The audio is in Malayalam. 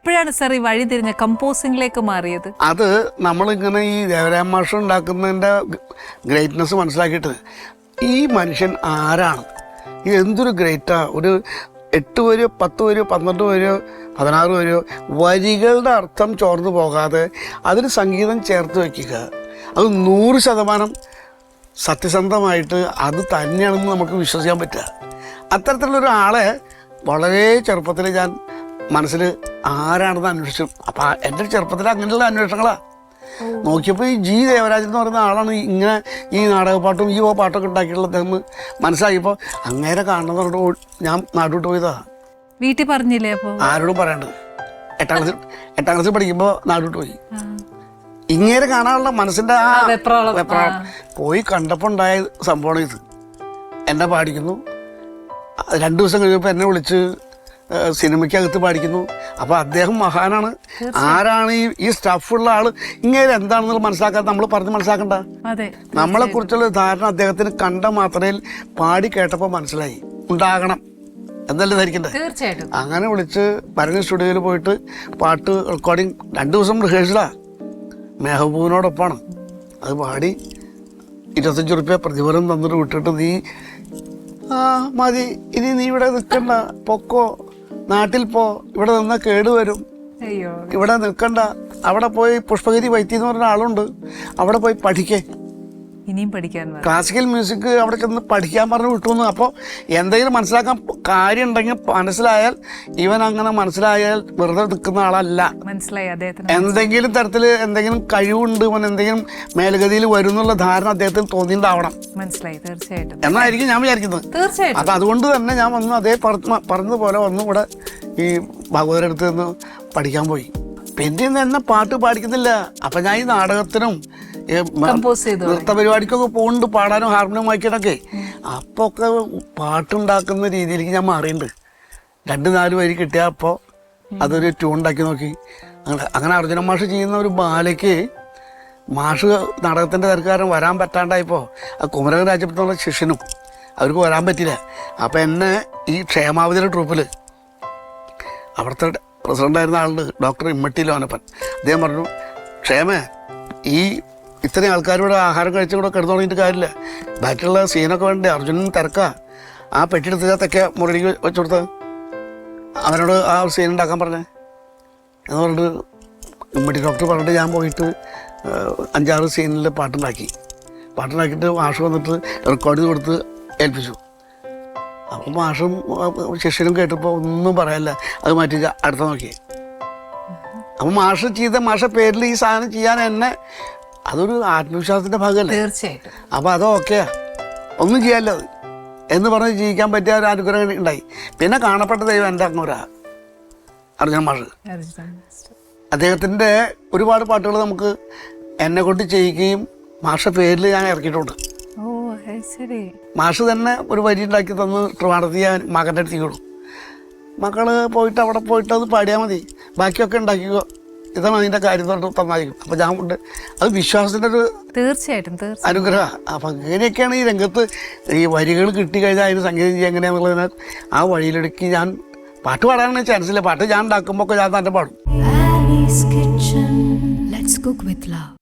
എപ്പോഴാണ് സാർ ഈ വഴി തിരിഞ്ഞ കമ്പോസിംഗിലേക്ക് മാറിയത്? അത് നമ്മളിങ്ങനെ ഈ ദേവരാം മാഷ് ഉണ്ടാക്കുന്നതിന്റെ ഗ്രേറ്റ്നെസ് മനസ്സിലാക്കിയിട്ട് ഈ മനുഷ്യൻ ആരാണ്? ഇത് എന്തൊരു ഗ്രേറ്റാ? ഒരു എട്ട് വരെയോ പത്ത് വരെയോ പന്ത്രണ്ട് വരെയോ പതിനാറ് വരെയോ വരികളുടെ അർത്ഥം ചോർന്നു പോകാതെ അതിന് സംഗീതം ചേർത്ത് വയ്ക്കുക. അത് നൂറ് ശതമാനം സത്യസന്ധമായിട്ട് അത് തന്നെയാണെന്ന് നമുക്ക് വിശ്വസിക്കാൻ പറ്റുക. അത്തരത്തിലുള്ള ഒരാളെ വളരെ ചെറുപ്പത്തിൽ ഞാൻ മനസ്സിൽ ആരാണെന്ന് അന്വേഷിച്ചു. അപ്പൊ എന്റെ ചെറുപ്പത്തിൽ അങ്ങനെയുള്ള അന്വേഷണങ്ങളാ. നോക്കിയപ്പോൾ ഈ ജി ദേവരാജൻ എന്ന് പറയുന്ന ആളാണ് ഇങ്ങനെ ഈ നാടകപ്പാട്ടും ഈ പാട്ടൊക്കെ ഉണ്ടാക്കിയിട്ടുള്ളതെന്ന് മനസ്സിലാക്കിയപ്പോൾ അങ്ങേരെ കാണണമെന്ന് ഞാൻ നാട്ടിട്ട് പോയതാ. വീട്ടിൽ പറഞ്ഞില്ലേ അപ്പോൾ ആരോടും പറയണ്ടത് എട്ടാം ക്ലാസ്സിൽ എട്ടാം ക്ലാസ്സിൽ പഠിക്കുമ്പോൾ നാട്ടിട്ട് പോയി. ഇങ്ങേരെ കാണാനുള്ള മനസ്സിന്റെ ആ വെപ്രാളം. പോയി കണ്ടപ്പോൾ ഉണ്ടായ സംഭവമാണ് ഇത്. എന്നെ പാടിക്കുന്നു. രണ്ടു ദിവസം കഴിഞ്ഞപ്പോൾ എന്നെ വിളിച്ച് സിനിമയ്ക്കകത്ത് പാടിക്കുന്നു. അപ്പോൾ അദ്ദേഹം മഹാനാണ്. ആരാണ് ഈ ഈ സ്റ്റഫുള്ള ആൾ? ഇങ്ങനെ എന്താണെന്ന് മനസ്സിലാക്കാൻ നമ്മൾ പറഞ്ഞ് മനസ്സിലാക്കണ്ട. നമ്മളെ കുറിച്ചുള്ള ധാരണ അദ്ദേഹത്തിന് കണ്ട മാത്രയിൽ പാടി കേട്ടപ്പോൾ മനസ്സിലായി. ഉണ്ടാകണം. എന്നല്ലേ ധരിക്കണ്ടേ? തീർച്ചയായിട്ടും. അങ്ങനെ വിളിച്ച് ഭരണി സ്റ്റുഡിയോയിൽ പോയിട്ട് പാട്ട് റെക്കോർഡിങ് രണ്ട് ദിവസം റിഹേഴ്സലാ മെഹബൂബിനോടൊപ്പമാണ് അത് പാടി ഇരുപത്തഞ്ച് റുപ്യ പ്രതിഫലം തന്നിട്ട് വിട്ടിട്ട് നീ ആ മതി. ഇനി നീ ഇവിടെ നിൽക്കണ്ട. പൊക്കോ. നാട്ടിൽ പോ ഇവിടെ നിന്ന കേടുവരും ഇവിടെ നിൽക്കണ്ട. അവിടെ പോയി പുഷ്പഗിരി വൈദ്യ എന്ന് പറഞ്ഞ ആളുണ്ട്. അവിടെ പോയി പഠിക്കേ. ഇനിയും പഠിക്കാൻ. ക്ലാസിക്കൽ മ്യൂസിക് അവിടെ ചെന്ന് പഠിക്കാൻ പറഞ്ഞു വിട്ടുന്നു. അപ്പോൾ എന്തെങ്കിലും മനസ്സിലാക്കാൻ കാര്യം ഉണ്ടെങ്കിൽ മനസ്സിലായാൽ ഇവൻ അങ്ങനെ മനസ്സിലായാൽ വെറുതെ നിൽക്കുന്ന ആളല്ല. മനസ്സിലായി അദ്ദേഹത്തിന് എന്തെങ്കിലും തരത്തിൽ എന്തെങ്കിലും കഴിവുണ്ട് ഇവൻ എന്തെങ്കിലും മേൽഗതിയിൽ വരും എന്നുള്ള ധാരണ അദ്ദേഹത്തിന് തോന്നിയിട്ടുണ്ടാവണം. മനസ്സിലായി തീർച്ചയായിട്ടും. എന്നായിരിക്കും ഞാൻ വിചാരിക്കുന്നത്. തീർച്ചയായിട്ടും. അപ്പം അതുകൊണ്ട് തന്നെ ഞാൻ വന്നു അതേ പറഞ്ഞ പറഞ്ഞതുപോലെ വന്നു. ഇവിടെ ഈ ഭഗവതരടുത്ത് നിന്ന് പഠിക്കാൻ പോയി. പിന്നെ ഇന്ന് എന്നെ പാട്ട് പാടിക്കുന്നില്ല. അപ്പം ഞാൻ ഈ നാടകത്തിനും ഈ മ- കമ്പോസ് ചെയ്തു നൃത്ത പരിപാടിക്കൊക്കെ പോകുന്നുണ്ട് പാടാനും ഹാർമോണിയം വായിക്കാനൊക്കെ. അപ്പോൾ ഒക്കെ പാട്ടുണ്ടാക്കുന്ന രീതിയിലേക്ക് ഞാൻ മാറിയിട്ടുണ്ട് രണ്ട് നാല് വരി കിട്ടിയ അപ്പോൾ അതൊരു ട്യൂൺ ഉണ്ടാക്കി നോക്കി. അങ്ങനെ അങ്ങനെ അർജുന മാഷ് ചെയ്യുന്ന ഒരു ബാലയ്ക്ക് മാഷ് നാടകത്തിന്റെ തിരക്കാരൻ വരാൻ പറ്റാണ്ടായപ്പോൾ ആ കുമരകൻ രാജപുത്ര ശിഷ്യനും അവർക്ക് വരാൻ പറ്റില്ല അപ്പോൾ എന്നെ ഈ ക്ഷേമാവതിയുടെ ട്രൂപ്പിൽ അവിടുത്തെ പ്രസിഡന്റായിരുന്ന ആളുണ്ട് ഡോക്ടർ ഇമ്മട്ടി ലോനപ്പൻ. അദ്ദേഹം പറഞ്ഞു ക്ഷേമേ ഈ ഇത്രയും ആൾക്കാരോട് ആഹാരം കഴിച്ച് കൂടെ കിടന്നു തുടങ്ങിയിട്ട് കാര്യമില്ല. ബാക്കിയുള്ള സീനൊക്കെ വേണ്ടേ അർജുനൻ തിരക്കാ. ആ പെട്ടിയെടുത്തതൊക്കെ മുരളിക്ക് വെച്ചു കൊടുത്ത് അവനോട് ആ സീൻ ഉണ്ടാക്കാൻ പറഞ്ഞേ. എന്ന് പറഞ്ഞിട്ട് ഇമ്മട്ടി ഡോക്ടർ പറഞ്ഞിട്ട് ഞാൻ പോയിട്ട് അഞ്ചാറ് സീനിൽ പാട്ടുണ്ടാക്കി. പാട്ടുണ്ടാക്കിയിട്ട് വാഷ് വന്നിട്ട് റെക്കോർഡ് ചെയ്ത് കൊടുത്ത് ഏൽപ്പിച്ചു. അപ്പം മാഷും ശിഷ്യനും കേട്ടപ്പോൾ ഒന്നും പറയല്ല. അത് മാറ്റി അടുത്ത നോക്കി. അപ്പം മാഷ് ചെയ്ത മാഷ പേരിൽ ഈ സാധനം ചെയ്യാൻ എന്നെ അതൊരു ആത്മവിശ്വാസത്തിന്റെ ഭാഗമല്ലേ? തീർച്ചയായിട്ടും. അപ്പോൾ അത് ഓക്കെയാ ഒന്നും ചെയ്യാമല്ലോ അത്. എന്ന് പറഞ്ഞ് ജീവിക്കാൻ പറ്റിയ ഒരു അനുഗ്രഹം ഉണ്ടായി. പിന്നെ കാണപ്പെട്ട ദൈവം എന്റെ അങ്ങോരാ. അർജുന മാഷ്? അദ്ദേഹത്തിന്റെ ഒരുപാട് പാട്ടുകൾ നമുക്ക് എന്നെ കൊണ്ട് ചെയ്യിക്കുകയും മാഷ പേരിൽ ഞാൻ ഇറക്കിയിട്ടുണ്ട്. മാഷ് തന്നെ ഒരു വരി ഉണ്ടാക്കി തന്ന് ട്രിവാണ്ടത്ത് ഞാൻ മകന്റെ അടുത്ത് വിടും മക്കൾ പോയിട്ട് അവിടെ പോയിട്ട് അത് പാടിയാൽ മതി. ബാക്കിയൊക്കെ ഉണ്ടാക്കിക്കോ. ഇതാണ് അതിന്റെ കാര്യം തൊട്ട് തന്നായിരിക്കും. അപ്പം ഞാൻ കൊണ്ട് അത് വിശ്വാസത്തിന്റെ ഒരു തീർച്ചയായിട്ടും അനുഗ്രഹ അനുഗ്രഹം. അപ്പം അങ്ങനെയൊക്കെയാണ് ഈ രംഗത്ത് ഈ വരികൾ കിട്ടിക്കഴിഞ്ഞാൽ അതിന് സംഗീതം ചെയ്യുക എങ്ങനെയാണെന്നുള്ളതിനാൽ ആ വഴിയിലെടുക്കി ഞാൻ പാട്ട് പാടാനാണ് ചാൻസ് ഇല്ല. പാട്ട് ഞാൻ ഉണ്ടാക്കുമ്പോൾ ഞാൻ തന്നെ പാടും. Let's cook with love.